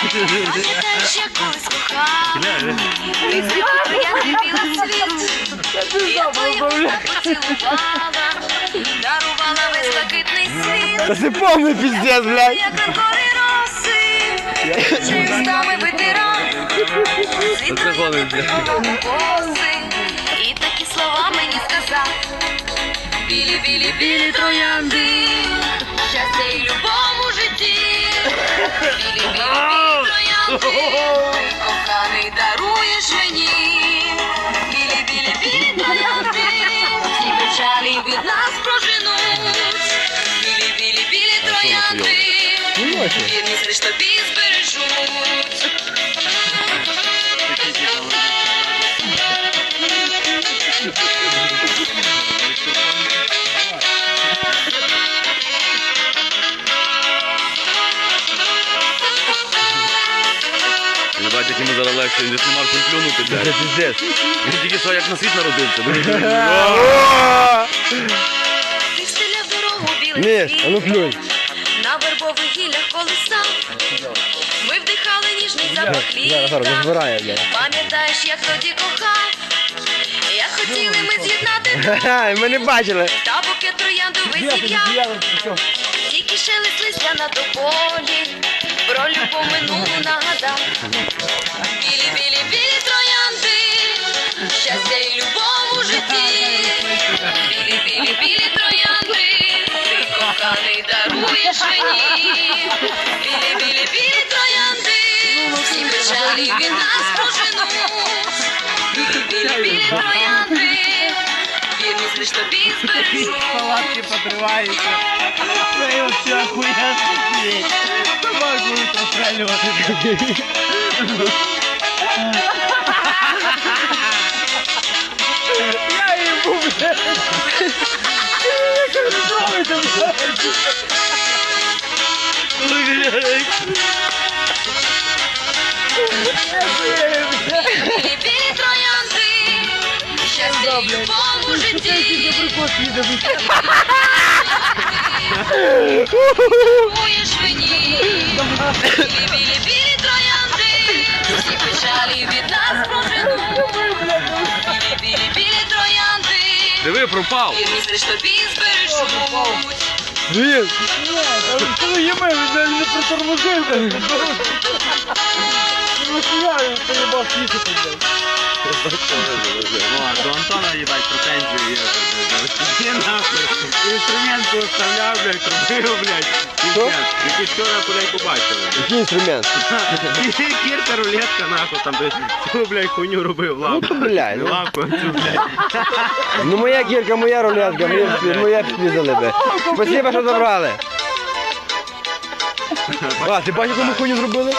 Пам'ятаєш, як колись кохав, ти звідки я любила світ. Я поцілувала, дарувала весь блакитний світ. Та це повний піздець, блядь. Як ранкові роси, і такі слова мені сказав. Білі, білі, білі троянди, щастя і любов у житті. Коханий даруєш мені. Білі, білі, білі троянди, всі печалі від нас проженуть. Білі, білі, білі троянди, вірність лиш тобі збережуть. Ебать, який ми зараз легше, він десь не мав чим плюнути, Це блядь. піздець. Він тільки що як на світ народився. О! Ти встеляв дорогу білий Міш, а ну плюнь. На вербових гіллях колеса Ми вдихали ніжний запах Зараз, зараз, літа розбирає, блядь. Пам'ятаєш, як тоді кохав Як хотіли ми з'єднати Ха, Ми не бачили. Та букет троянду висів'яв Тільки шелест листя на тополі Про любов минулу нагадав. Білі, білі, білі троянди Щастя і любов у житті. Білі, білі, білі троянди Ти коханий даруєш мені. Білі, білі, білі троянди Всі печалі від нас проженуть Білі, білі, білі троянди Вірність лиш тобі збережуть Палатки подриваються. Будуть розстрелювати. Я їбу, блядь. Як ви робите, блядь? Білі, білі троянди Щастя і любов у Диви, пропав. Вірність лиш тобі збережуть. Коли їми, він навіть не притормозив. Поїбав їхати, до Антона, їбать, претензії є. Ти нахуй. Інструменти оставляв, блядь, робив, блядь. Який вчора, блядь, побачили. Який інструмент? Кірка, рулетка, нахуй, там, цю, блядь, хуйню робив, Ну лавку. то, блядь. Ну. цю, блядь. Ну моя кірка, моя рулетка, моя, моя спіздали би. Спасибо, що забрали. А, ти бачиш, яку ми хуйню зробили?